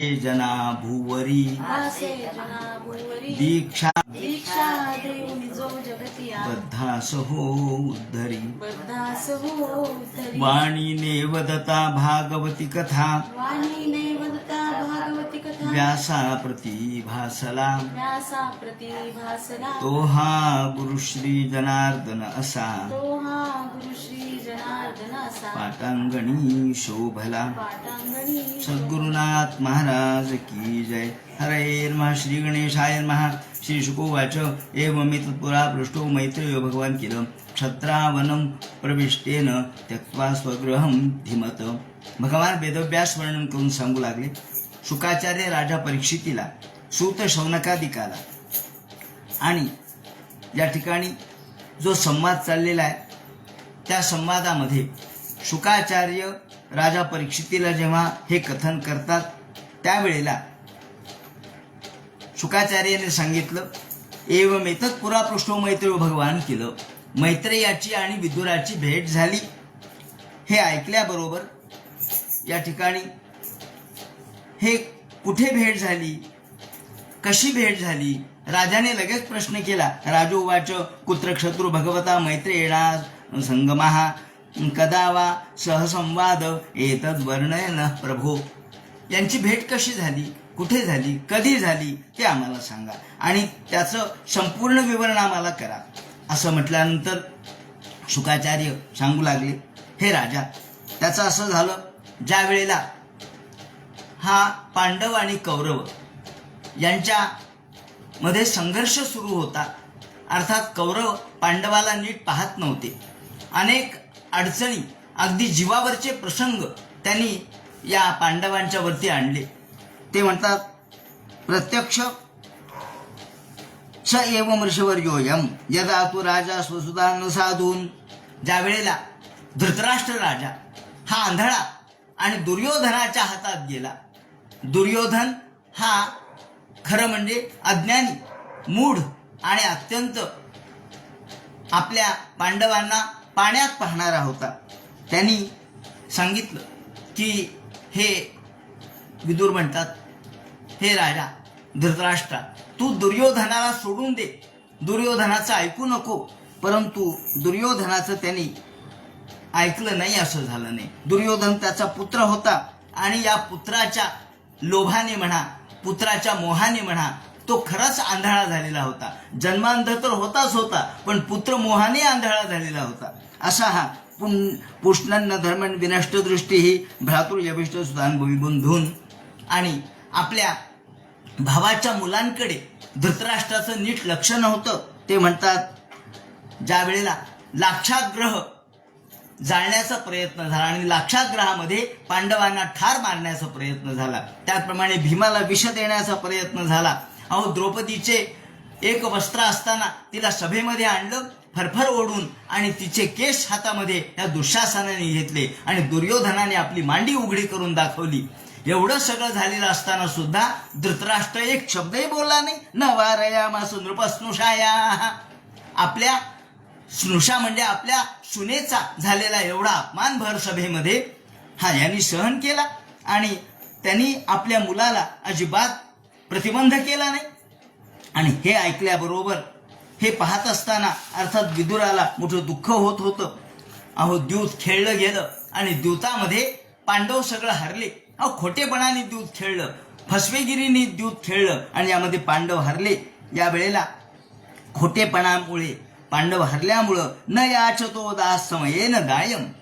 जना भुवरी भासे जना भुवरी दीक्षा दीक्षा जो जगतिया उद्धरी. तरी वाणीने वदता भागवती कथा. वाणी नैवदता भागवती कथा व्यासा प्रती भासला व्यासा प्रतिभासला तो हा गुरुश्री जनार्दन असा तो हा गुरु श्री जनार्दन असा पाटांगणी शोभला पाटांगणी सद्गुरुनाथ महाराज की जय। हरे नमः। श्री गणेशाय नमः। श्री शुकोवाच। एवं तत्पुरा पृष्ठो मैत्रेयो भगवान केलं क्षत्रावनं प्रविष्टेन त्यक्त्वा स्वगृहं धीमत। भगवान वेदव्यास वर्णन करून सांगू लागले। शुकाचार्य राजा परीक्षितीला सूत शौनकादिकाला आणि या ठिकाणी जो संवाद चाललेला आहे त्या संवादामध्ये शुकाचार्य राजा परीक्षितीला जेव्हा हे कथन करतात त्यावेळेला शुकाचार्याने सांगितलं एव मेतत पुरापृष्ठ मैत्री भगवान केलं मैत्रेयाची आणि विदुराची भेट झाली. हे ऐकल्याबरोबर या ठिकाणी हे कुठे भेट झाली? कशी भेट झाली? राजाने लगेच प्रश्न केला राजोवाच कुत्र भगवता मैत्रेयणा संगमहा कदा वा सहसंवाद एतद वर्णयन प्रभो. यांची भेट कशी झाली? कुठे झाली? कधी झाली? ते आम्हाला सांगा. आणि त्याचं संपूर्ण विवरण आम्हाला करा. असं म्हटल्यानंतर शुकाचार्य सांगू लागले हे राजा त्याचं असं झालं ज्या वेळेला हा पांडव आणि कौरव यांच्या मध्ये संघर्ष सुरू होता. अर्थात कौरव पांडवाला नीट पाहत नव्हते. अनेक अडचणी अगदी जीवावरचे प्रसंग त्यांनी या पांडवांच्या वरती आणले. ते म्हणतात प्रत्यक्ष स एव मृषवर्योयम यदा तू राजा स्वसुधा न साधून. ज्या वेळेला धृतराष्ट्र राजा हा आंधळा आणि दुर्योधनाच्या हातात गेला. दुर्योधन हा खरं म्हणजे अज्ञानी मूढ आणि अत्यंत आपल्या पांडवांना पाण्यात पाहणारा होता. त्यांनी सांगितलं की हे विदूर म्हणतात हे राजा धृतराष्ट्रा तू दुर्योधनाला सोडून दे. दुर्योधनाचं ऐकू नको. परंतु दुर्योधनाचं त्यांनी ऐकलं नाही असं झालं नाही. दुर्योधन त्याचा पुत्र होता आणि या पुत्राच्या लोभाने म्हणा पुत्राच्या मोहाने म्हणा तो खराच आंधळा झालेला होता. जन्मांध तर होताच होता पण पुत्र मोहाने आंधळा झालेला होता. असा हा पुन पुष्णन्न धर्मन विनष्ट दृष्टी ही भ्रातृ यभिष्ट सुधानुभवी बंधून आणि आपल्या भावाच्या मुलांकडे धृतराष्ट्राचं नीट लक्ष नव्हतं ते म्हणतात ज्या वेळेला लाक्षाग्रह जाळण्याचा प्रयत्न झाला आणि लाक्षाग्रहामध्ये पांडवांना ठार मारण्याचा प्रयत्न झाला. त्याचप्रमाणे भीमाला विष देण्याचा प्रयत्न झाला. अहो द्रौपदीचे एक वस्त्र असताना तिला सभेमध्ये आणलं फरफर ओढून आणि तिचे केस हातामध्ये या दुःशासनाने घेतले आणि दुर्योधनाने आपली मांडी उघडी करून दाखवली. एवढं सगळं झालेलं असताना सुद्धा धृतराष्ट्र एक शब्दही बोलला नाही. न वारया मासु नृपस्नुषाया. आपल्या स्नुषा म्हणजे आपल्या सुनेचा झालेला एवढा अपमान भर सभेमध्ये. हा यांनी सहन केला आणि त्यांनी आपल्या मुलाला अजिबात प्रतिबंध केला नाही. आणि हे ऐकल्याबरोबर हे पाहत असताना अर्थात विदुराला मोठं दुःख होत होतं. अहो द्यूत खेळलं गेलं आणि द्यूतामध्ये पांडव सगळं हरले. अहो खोटेपणाने द्यूत खेळलं फसवेगिरीने द्यूत खेळलं आणि यामध्ये पांडव हरले. या वेळेला खोटेपणामुळे पांडव हरल्यामुळं न याचतो दास समयेन गायम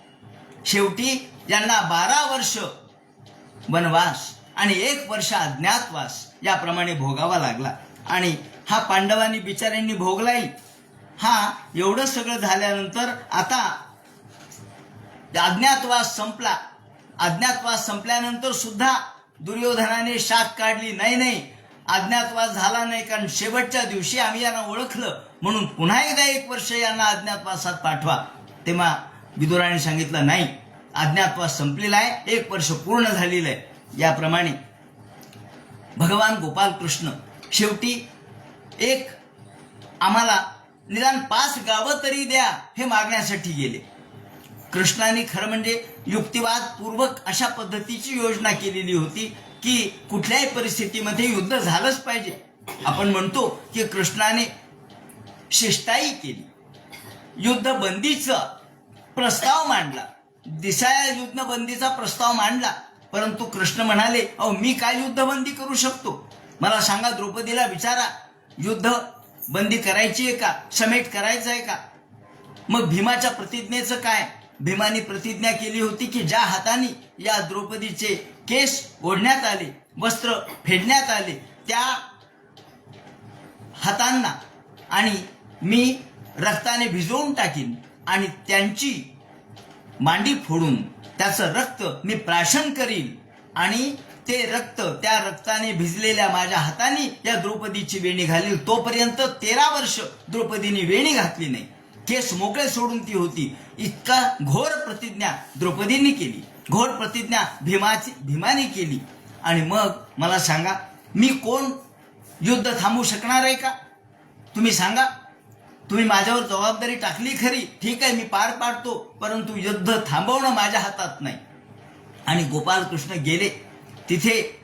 शेवटी यांना बारा वर्ष वनवास आणि एक वर्ष अज्ञातवास याप्रमाणे भोगावा लागला. आणि हा पांडवांनी बिचाऱ्यांनी भोगलाही हा एवढं सगळं झाल्यानंतर आता अज्ञातवास संपला. अज्ञातवास संपल्यानंतर सुद्धा दुर्योधनाने शाख काढली. नाही नाही. अज्ञातवास झाला नाही कारण शेवटच्या दिवशी आम्ही यांना ओळखलं. म्हणून पुन्हा एकदा एक वर्ष यांना अज्ञातवासात पाठवा. तेव्हा विदुराने सांगितलं नाही अज्ञातवास संपलेला आहे. एक वर्ष पूर्ण झालेलं आहे. याप्रमाणे भगवान गोपाल कृष्ण शेवटी एक आम्हाला निदान पाच गावं तरी द्या हे मागण्यासाठी गेले. कृष्णाने खरं म्हणजे युक्तिवादपूर्वक अशा पद्धतीची योजना केलेली होती की कुठल्याही परिस्थितीमध्ये युद्ध झालंच पाहिजे. आपण म्हणतो की कृष्णाने शिष्टाई केली. युद्धबंदीचा प्रस्ताव मांडला. दिसाया युद्धबंदीचा प्रस्ताव मांडला. परंतु कृष्ण म्हणाले अहो मी काय युद्धबंदी करू शकतो? मला सांगा द्रौपदीला विचारा. युद्ध बंदी करायची आहे का? समेट करायचं आहे का? मग भीमाच्या प्रतिज्ञेचं काय? भीमाने प्रतिज्ञा केली होती की ज्या हाताने या द्रौपदीचे केस ओढण्यात आले वस्त्र फेडण्यात आले त्या हातांना आणि मी रक्ताने भिजवून टाकीन आणि त्यांची मांडी फोडून त्याचं रक्त मी प्राशन करीन आणि ते रक्त त्या रक्ताने भिजलेल्या माझ्या हाताने या द्रौपदीची वेणी घालील. तोपर्यंत तेरा वर्ष द्रौपदीने वेणी घातली नाही. केस मोकळे सोडून ती होती. इतका घोर प्रतिज्ञा द्रौपदीने केली. घोर प्रतिज्ञा भीमाची भीमाने केली. आणि मग मला सांगा मी कोण? युद्ध थांबवू शकणार आहे का? तुम्ही सांगा. तुम्ही माझ्यावर जबाबदारी टाकली खरी ठीक आहे मी पार पाडतो परंतु युद्ध थांबवणं माझ्या हातात नाही. आणि गोपाल कृष्ण गेले. तिथे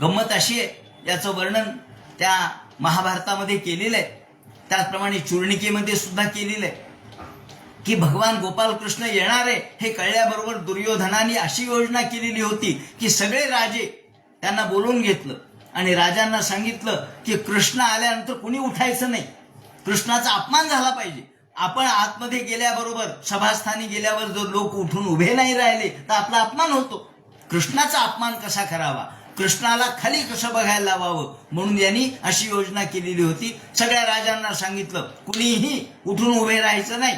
गंमत अशी आहे याचं वर्णन त्या महाभारतामध्ये केलेलं आहे. त्याचप्रमाणे चूर्णिकेमध्ये सुद्धा केलेलं आहे. की भगवान गोपाल कृष्ण येणार आहे हे कळल्याबरोबर दुर्योधनाने अशी योजना केलेली होती की सगळे राजे त्यांना बोलवून घेतलं. आणि राजांना सांगितलं की कृष्ण आल्यानंतर कुणी उठायचं नाही. कृष्णाचा अपमान झाला पाहिजे. आपण आतमध्ये गेल्याबरोबर सभास्थानी गेल्यावर जर लोक उठून उभे नाही राहिले तर आपला अपमान होतो. कृष्णाचा अपमान कसा करावा? कृष्णाला खाली कसं बघायला लावावं? म्हणून यांनी अशी योजना केलेली होती. सगळ्या राजांना सांगितलं कुणीही उठून उभे राहायचं नाही.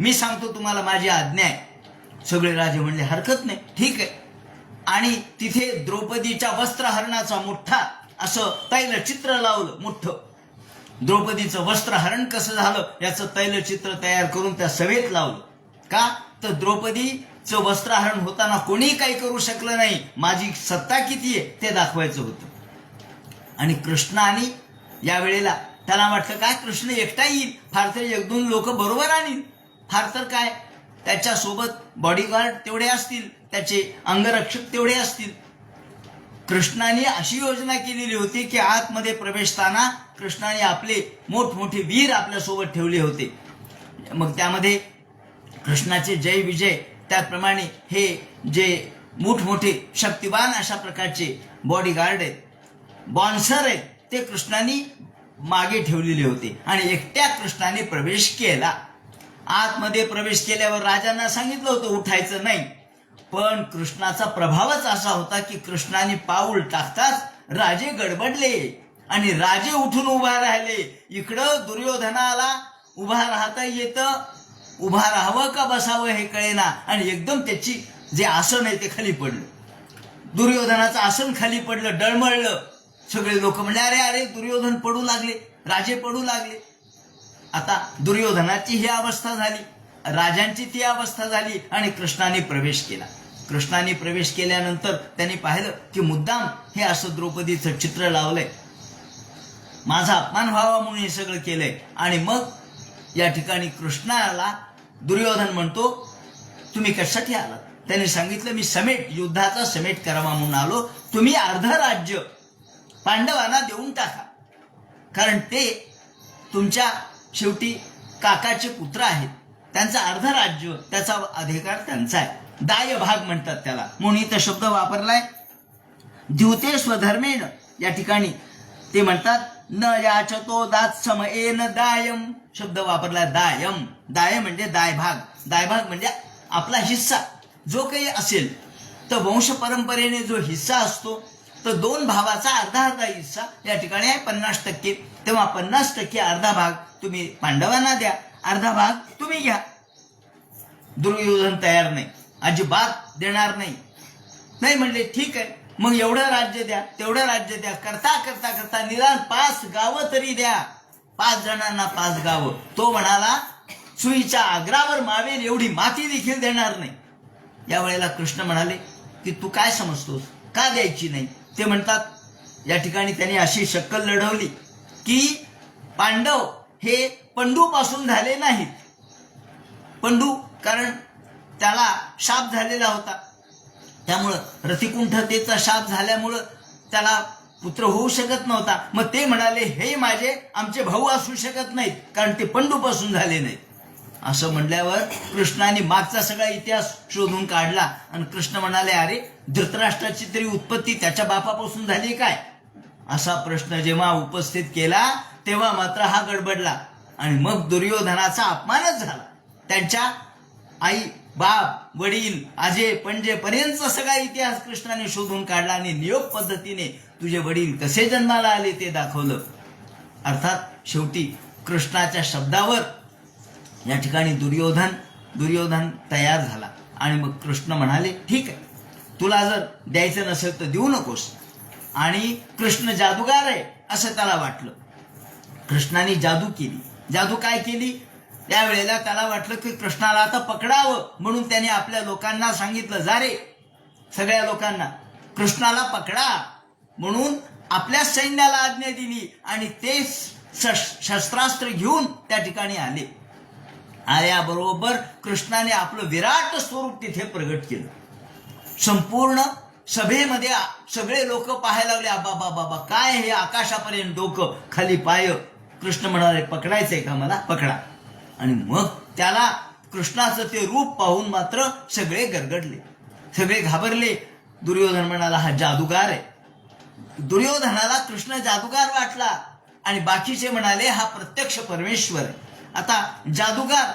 मी सांगतो तुम्हाला माझी आज्ञा आहे. सगळे राजे म्हणले हरकत नाही. ठीक आहे. आणि तिथे द्रौपदीच्या वस्त्रहरणाचा मोठा असं तैलचित्र लावलं मोठं द्रौपदीचं वस्त्रहरण कसं झालं? याचं तैलचित्र तयार करून त्या सभेत लावलं. का? तर द्रौपदीचं वस्त्रहरण होताना कोणी काही करू शकलं नाही. माझी सत्ता किती आहे? ते दाखवायचं होतं. आणि कृष्णाने या वेळेला त्याला वाटलं काय कृष्ण एकटा येईल? फार तर एक दोन लोक बरोबर आणील फार तर काय? त्याच्यासोबत बॉडीगार्ड तेवढे असतील. त्याचे अंगरक्षक तेवढे असतील. कृष्णाने अशी योजना केलेली होती की आतमध्ये प्रवेशताना कृष्णाने आपले मोठमोठे वीर आपल्यासोबत ठेवले होते. मग त्यामध्ये कृष्णाचे जय विजय त्याचप्रमाणे हे जे मोठमोठे शक्तिवान अशा प्रकारचे बॉडीगार्ड आहेत बॉन्सर आहेत ते कृष्णाने मागे ठेवलेले होते आणि एकट्या कृष्णाने प्रवेश केला. आतमध्ये प्रवेश केल्यावर राजांना सांगितलं होतं उठायचं नाही. पण कृष्णाचा प्रभावच असा होता की कृष्णाने पाऊल टाकताच राजे गडबडले आणि राजे उठून उभा राहिले. इकडं दुर्योधनाला उभा राहता येतं. उभा राहावं का बसावं हे कळेना. आणि एकदम त्याची जे आसन आहे ते खाली पडलं. दुर्योधनाचं आसन खाली पडलं डळमळलं. सगळे लोक म्हणले अरे अरे दुर्योधन पडू लागले राजे पडू लागले. आता दुर्योधनाची ही अवस्था झाली राजांची ती अवस्था झाली आणि कृष्णाने प्रवेश केला. कृष्णाने प्रवेश केल्यानंतर त्यांनी पाहिलं की मुद्दाम हे असं द्रौपदीचं चित्र लावलंय. माझा अपमान व्हावा म्हणून हे सगळं केलंय. आणि मग या ठिकाणी कृष्णाला दुर्योधन म्हणतो तुम्ही कशासाठी आलात? त्यांनी सांगितलं मी समेट युद्धाचा समेट करावा म्हणून आलो. तुम्ही अर्ध राज्य पांडवांना देऊन टाका. कारण ते तुमच्या शेवटी काकाचे पुत्र आहेत. त्यांचा अर्ध राज्य त्याचा अधिकार त्यांचा आहे. दाय भाग म्हणतात त्याला. म्हणून इथं शब्द वापरलाय. द्युते स्वधर्मेण या ठिकाणी ते म्हणतात न याचतो दात समएन दायम. शब्द वापरला दायम. दाय म्हणजे दायभाग. दायभाग म्हणजे आपला हिस्सा. जो काही असेल तर वंश परंपरेने जो हिस्सा असतो तर दोन भावाचा अर्धा अर्धा हिस्सा या ठिकाणी आहे पन्नास टक्के. तेव्हा पन्नास टक्के अर्धा भाग तुम्ही पांडवांना द्या अर्धा भाग तुम्ही घ्या. दुर्योधन तयार नाही. अजिबात देणार नाही. नाही म्हणले ठीक आहे. मग एवढं राज्य द्या तेवढं राज्य द्या. करता करता करता निदान पाच गावं तरी द्या. पाच जणांना पाच गावं. तो म्हणाला सुईच्या आग्रावर मावेल एवढी माती देखील देणार नाही. या वेळेला कृष्ण म्हणाले की तू काय समजतोस? का द्यायची नाही? ते म्हणतात या ठिकाणी त्यांनी अशी शक्कल लढवली की पांडव हे पंडूपासून झाले नाहीत. पंडू कारण त्याला शाप झालेला होता. त्यामुळं रतिकुंठतेचा शाप झाल्यामुळं त्याला पुत्र होऊ शकत नव्हता. मग ते म्हणाले हे माझे आमचे भाऊ असू शकत नाहीत कारण ते पंडूपासून झाले नाहीत. असं म्हणल्यावर कृष्णाने मागचा सगळा इतिहास शोधून काढला आणि कृष्ण म्हणाले अरे धृतराष्ट्राची तरी उत्पत्ती त्याच्या बापापासून झाली काय? असा प्रश्न जेव्हा उपस्थित केला तेव्हा मात्र हा गडबडला आणि मग दुर्योधनाचा अपमानच झाला. त्यांच्या आई बाप वडील आजे पणजे पर्यंत सगळा इतिहास कृष्णाने शोधून काढला आणि नियोग पद्धतीने तुझे वडील कसे जन्माला आले ते दाखवलं. अर्थात शेवटी कृष्णाच्या शब्दावर या ठिकाणी दुर्योधन दुर्योधन तयार झाला. आणि मग कृष्ण म्हणाले ठीक आहे. तुला जर द्यायचं नसेल तर देऊ नकोस. आणि कृष्ण जादूगार आहे असं त्याला वाटलं. कृष्णाने जादू केली. जादू काय केली? त्यावेळेला त्याला वाटलं की कृष्णाला आता पकडावं म्हणून त्याने आपल्या लोकांना सांगितलं जा रे सगळ्या लोकांना. कृष्णाला पकडा म्हणून आपल्या सैन्याला आज्ञा दिली आणि ते शस्त्रास्त्र घेऊन त्या ठिकाणी आले. आल्याबरोबर कृष्णाने आपलं विराट स्वरूप तिथे प्रगट केलं. संपूर्ण सभेमध्ये सगळे लोक पाहायला लागले आबा बाबा बाबा काय हे आकाशापर्यंत डोकं? खाली पाय. कृष्ण म्हणाले पकडायचंय का मला? पकडा. आणि मग त्याला कृष्णाचं ते रूप पाहून मात्र सगळे गरगडले. सगळे घाबरले. दुर्योधन म्हणाला हा जादूगार आहे. दुर्योधनाला कृष्ण जादूगार वाटला आणि बाकीचे म्हणाले हा प्रत्यक्ष परमेश्वर आहे. आता जादूगार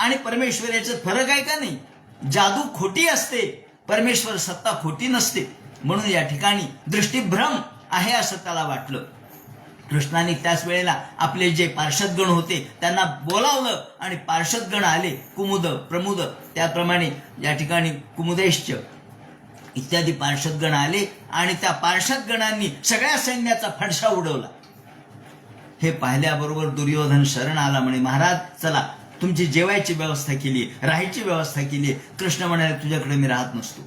आणि परमेश्वर याच्यात फरक आहे का नाही? जादू खोटी असते परमेश्वर सत्ता खोटी नसते. म्हणून या ठिकाणी दृष्टीभ्रम आहे असं त्याला वाटलं. कृष्णाने त्याच वेळेला आपले जे पार्षदगण होते त्यांना बोलावलं आणि पार्षदगण आले कुमुद प्रमुद. त्याप्रमाणे या ठिकाणी कुमुदेश्च इत्यादी पार्षदगण आले आणि त्या पार्षदगणांनी सगळ्या सैन्याचा फडशा उडवला. हे पाहिल्याबरोबर दुर्योधन शरण आला म्हणे महाराज चला तुमची जेवायची व्यवस्था केली राहायची व्यवस्था केली कृष्ण म्हणाले तुझ्याकडे मी राहत नसतो.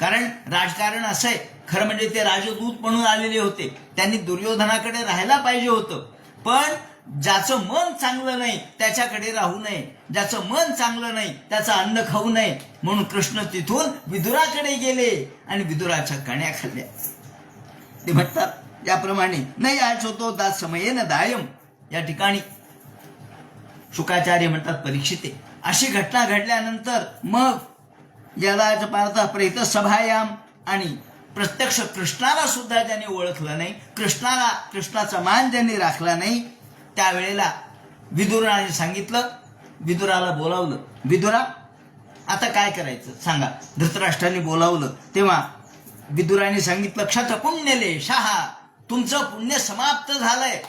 कारण राजकारण असं आहे खरं म्हणजे ते राजदूत म्हणून आलेले होते. त्यांनी दुर्योधनाकडे राहायला पाहिजे होतं. पण ज्याचं मन चांगलं नाही त्याच्याकडे राहू नये. ज्याचं मन चांगलं नाही त्याचं अन्न खाऊ नये. म्हणून कृष्ण तिथून विदुराकडे गेले आणि विदुराच्या कण्या खाल्ल्या. ते म्हणतात याप्रमाणे नाही आज होतो दात समये न दायम. या ठिकाणी शुकाचार्य म्हणतात परीक्षिते. अशी घटना घडल्यानंतर मग याला पार्थ प्रेत सभायाम आणि प्रत्यक्ष कृष्णाला सुद्धा ज्यांनी ओळखलं नाही. कृष्णाला कृष्णाचा मान ज्यांनी राखला नाही. त्यावेळेला विदुराने सांगितलं. विदुराला बोलावलं. विदुरा आता काय करायचं? सांगा. धृतराष्ट्राने बोलावलं. तेव्हा विदुराने सांगितलं क्षत पुण्यले शहा तुमचं पुण्य समाप्त झालंय.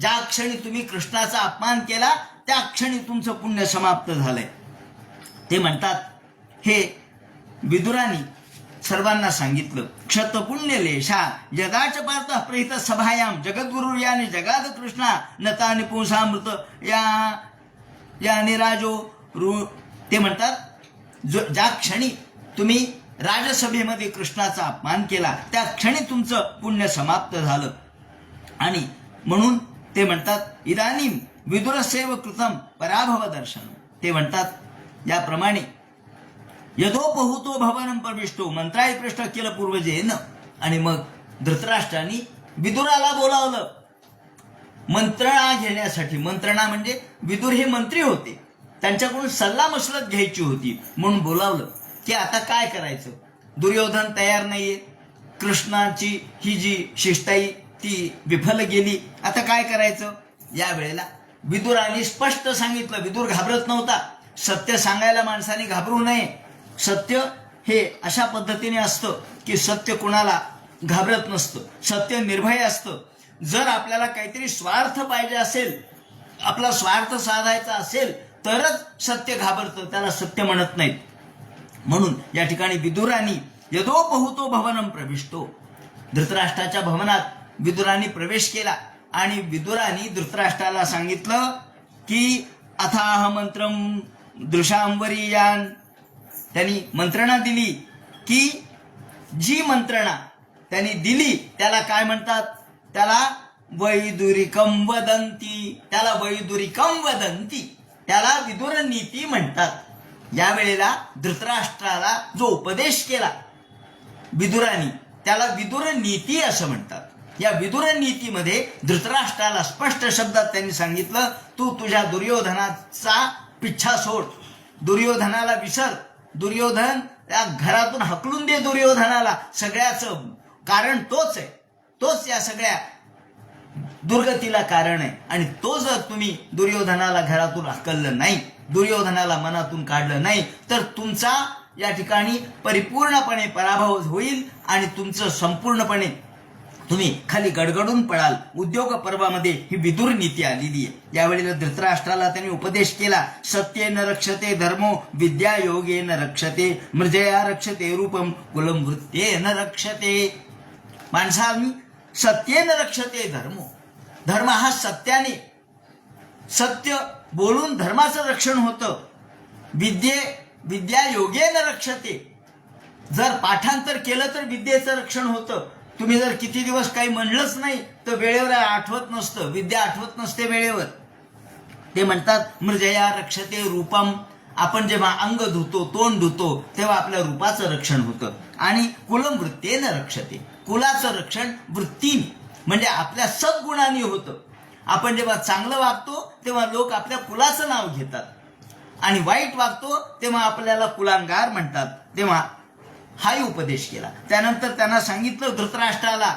ज्या क्षणी तुम्ही कृष्णाचा अपमान केला त्या क्षणी तुमचं पुण्य समाप्त झालंय. ते म्हणतात हे विदुरानी सर्वांना सांगितलं. क्षत पुण्य लेशा जगाच पार्थ प्रेत सभायाम जगद्गुरु याने जगाद कृष्णा नता निपुंसामृत या या निराजो रु ते म्हणतात जो ज्या क्षणी तुम्ही राजसभेमध्ये कृष्णाचा अपमान केला त्या क्षणी तुमचं पुण्य समाप्त झालं. आणि म्हणून ते म्हणतात इदानीम विदुरसेव कृतम पराभव दर्शन ते म्हणतात याप्रमाणे यथोपहुतो भवनं प्रविष्टो मंत्राय प्रश्न केलं पूर्वजेन. आणि मग धृतराष्ट्रांनी विदुराला बोलावलं. मंत्रणा घेण्यासाठी मंत्रणा म्हणजे विदुर हे मंत्री होते. त्यांच्याकडून सल्ला मसलत घ्यायची होती म्हणून बोलावलं. की आता काय करायचं? दुर्योधन तयार नाहीये. कृष्णाची ही जी शिष्टाई ती विफल गेली. आता काय करायचं? या वेळेला विदुराने स्पष्ट सांगितलं. विदुर घाबरत नव्हता. सत्य सांगायला माणसाने घाबरू नये. सत्य हे अशा पद्धतीने असतं की सत्य कुणाला घाबरत नसतं. सत्य निर्भय असतं. जर आपल्याला काहीतरी स्वार्थ पाहिजे असेल आपला स्वार्थ साधायचा असेल तरच सत्य घाबरतं त्याला सत्य म्हणत नाहीत. म्हणून या ठिकाणी विदुरानी यदो बहुतो भवनम प्रविष्टो. धृतराष्ट्राच्या भवनात विदुरानी प्रवेश केला आणि विदुरानी धृतराष्ट्राला सांगितलं की अथाह मंत्रम दृशांवरीयान त्यांनी मंत्रणा दिली की जी मंत्रणा त्यांनी दिली त्याला काय म्हणतात? त्याला वैदुरिकम वदंती त्याला वैदुरिकम वदंती त्याला विदुर नीती म्हणतात. या वेळेला धृतराष्ट्राला जो उपदेश केला विदुरानी त्याला विदुर नीती असं म्हणतात. या विदुर नीतीमध्ये धृतराष्ट्राला स्पष्ट शब्दात त्यांनी सांगितलं तू तुझ्या दुर्योधनाचा पिच्छा सोड. दुर्योधनाला विसर. दुर्योधन त्या घरातून हकलून दे दुर्योधनाला सगळ्याच. कारण तोच आहे. तोच या सगळ्या दुर्गतीला कारण आहे. आणि तो जर तुम्ही दुर्योधनाला घरातून हकललं नाही दुर्योधनाला मनातून काढलं नाही तर तुमचा या ठिकाणी परिपूर्णपणे पराभव होईल आणि तुमचं संपूर्णपणे तुम्ही खाली गडगडून पळाल. उद्योग पर्वामध्ये ही विदुर नीती आलेली आहे. यावेळेला धृतराष्ट्राला त्यांनी उपदेश केला सत्येन रक्षते धर्मो विद्या योगेन रक्षते मृजया रक्षते रूपम कुलम वृत्तेन रक्षते माणसांनी सत्येन रक्षते धर्मो. धर्म हा सत्याने सत्य बोलून धर्माचं रक्षण होतं. विद्ये विद्या योगेन रक्षते. जर पाठांतर केलं तर विद्येचं रक्षण होतं. तुम्ही जर किती दिवस काही म्हणलंच नाही तर वेळेवर आठवत नसतं. विद्या आठवत नसते वेळेवर. ते म्हणतात मृजया रक्षते रूपम. आपण जेव्हा अंग धुतो तोंड धुतो तेव्हा आपल्या रूपाचं रक्षण होतं. आणि कुलम वृत्तीनं रक्षते. कुलाचं रक्षण वृत्तीने. म्हणजे आपल्या सद्गुणांनी होतं. आपण जेव्हा चांगलं वागतो तेव्हा लोक आपल्या कुलाचं नाव घेतात. आणि वाईट वागतो तेव्हा आपल्याला कुलांगार म्हणतात. तेव्हा हाही उपदेश केला. त्यानंतर त्यांना सांगितलं धृतराष्ट्राला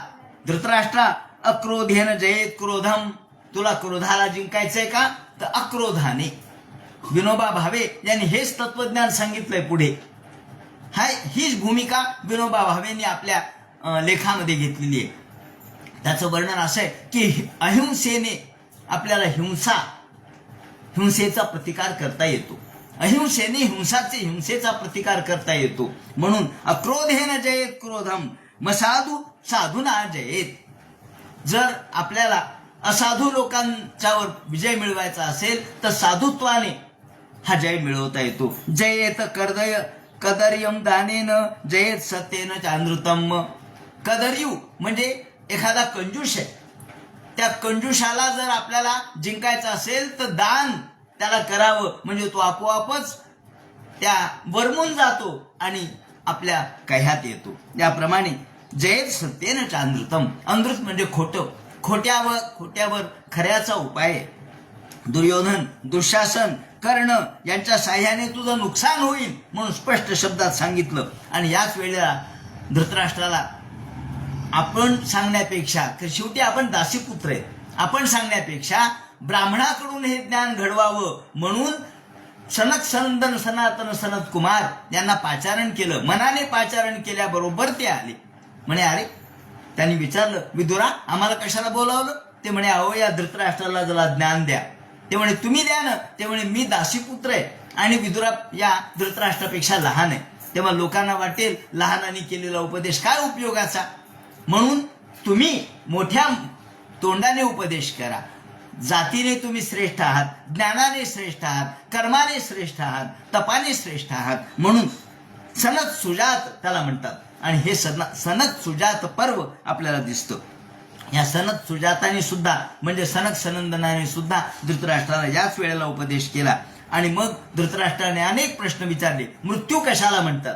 धृतराष्ट्रा अक्रोधेन जयेत क्रोधम. तुला क्रोधाला जिंकायचंय का? तर अक्रोधाने. विनोबा भावे यांनी हेच तत्वज्ञान सांगितलंय पुढे. हाय हीच भूमिका विनोबा भावेंनी आपल्या लेखामध्ये घेतलेली आहे. त्याचं वर्णन असं आहे की अहिंसेने आपल्याला हिंसा हिंसेचा प्रतिकार करता येतो. अहिंसेने हिंसाचे हिंसेचा प्रतिकार करता येतो. म्हणून अक्रोधेन जयेत क्रोधम मसाधू साधूना जयेत. जर आपल्याला असाधू लोकांच्यावर विजय मिळवायचा असेल तर साधुत्वाने हा जय मिळवता येतो. जयेत कर्दय कदर्यम दानेन जयेत सत्येन चांद्रुतम कदर्यू म्हणजे एखादा कंजूष आहे. त्या कंजूषाला जर आपल्याला जिंकायचं असेल तर दान त्याला करावं म्हणजे तो आपोआपच त्या वरमून जातो आणि आपल्या कह्यात येतो. त्याप्रमाणे जय सत्येन चांद्रुतम. अमृत म्हणजे खोटं. खोट्यावर खोट्यावर खऱ्याचा उपाय दुर्योधन दुःशासन कर्ण यांच्या साह्याने तुझं नुकसान होईल म्हणून स्पष्ट शब्दात सांगितलं. आणि याच वेळेला धृतराष्ट्राला आपण सांगण्यापेक्षा तर शेवटी आपण दासीपुत्र आहे आपण सांगण्यापेक्षा ब्राह्मणाकडून हे ज्ञान घडवावं म्हणून सनत सनंदन सनातन सनत कुमार यांना पाचारण केलं. मनाने पाचारण केल्याबरोबर ते आले. म्हणे अरे त्यांनी विचारलं विदुरा आम्हाला कशाला बोलावलं? ते म्हणे अहो या धृतराष्ट्राला जरा ज्ञान द्या. ते म्हणे तुम्ही द्या ना. ते म्हणे मी दासीपुत्र आहे आणि विदुरा या धृतराष्ट्रापेक्षा लहान आहे. तेव्हा लोकांना वाटेल लहानांनी केलेला उपदेश काय उपयोगाचा? म्हणून तुम्ही मोठ्या तोंडाने उपदेश करा. जातीने तुम्ही श्रेष्ठ आहात ज्ञानाने श्रेष्ठ आहात कर्माने श्रेष्ठ आहात तपाने श्रेष्ठ आहात म्हणून सनत सुजात त्याला म्हणतात. आणि हे सन सनत सुजात पर्व आपल्याला दिसतं. या सनत सुजाताने सुद्धा म्हणजे सनक सनंदनाने सुद्धा धृतराष्ट्राला याच वेळेला उपदेश केला. आणि मग धृतराष्ट्राने अनेक प्रश्न विचारले. मृत्यू कशाला म्हणतात?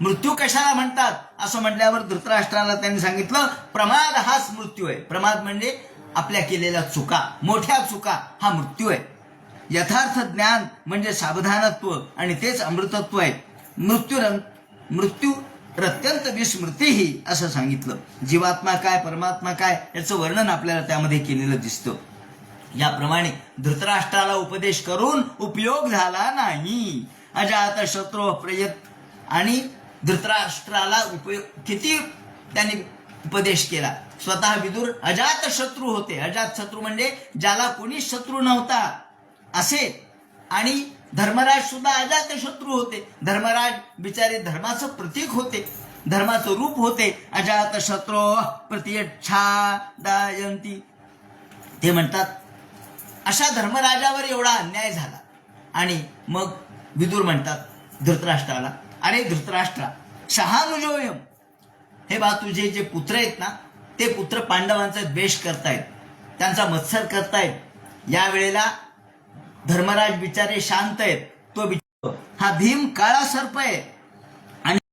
मृत्यू कशाला म्हणतात? असं म्हटल्यावर धृतराष्ट्राला त्यांनी सांगितलं प्रमाद हाच मृत्यू आहे. प्रमाद म्हणजे आपल्या केलेल्या चुका मोठ्या चुका हा मृत्यू आहे. यथार्थ ज्ञान म्हणजे सावधानत्व आणि तेच अमृतत्व आहे. मृत्यू मृत्यू विस्मृती ही असं सांगितलं. जीवात्मा काय परमात्मा काय याचं वर्णन आपल्याला त्यामध्ये केलेलं दिसतं. याप्रमाणे धृतराष्ट्राला उपदेश करून उपयोग झाला नाही. अजात शत्रू प्रयत आणि धृतराष्ट्राला उपयोग किती त्यांनी उपदेश केला? स्वतः विदुर अजात शत्रू होते. अजात शत्रू म्हणजे ज्याला कोणी शत्रू नव्हता. असे. आणि धर्मराज सुद्धा अजात शत्रू होते. धर्मराज बिचारे धर्माचं प्रतीक होते. धर्माचं रूप होते. अजात शत्रू प्रतिच्छा दायंती ते म्हणतात अशा धर्मराजावर एवढा अन्याय झाला. आणि मग विदुर म्हणतात धृतराष्ट्राला अरे धृतराष्ट्रा शहानुजोयम. हे बा तुझे जे पुत्र आहेत ना ते पुत्र पांडवांचा द्वेष करतायत. त्यांचा मत्सर करतायत. या वेळेला धर्मराज बिचारे शांत आहेत. तो बिचार हा भीम काळा सर्प आहे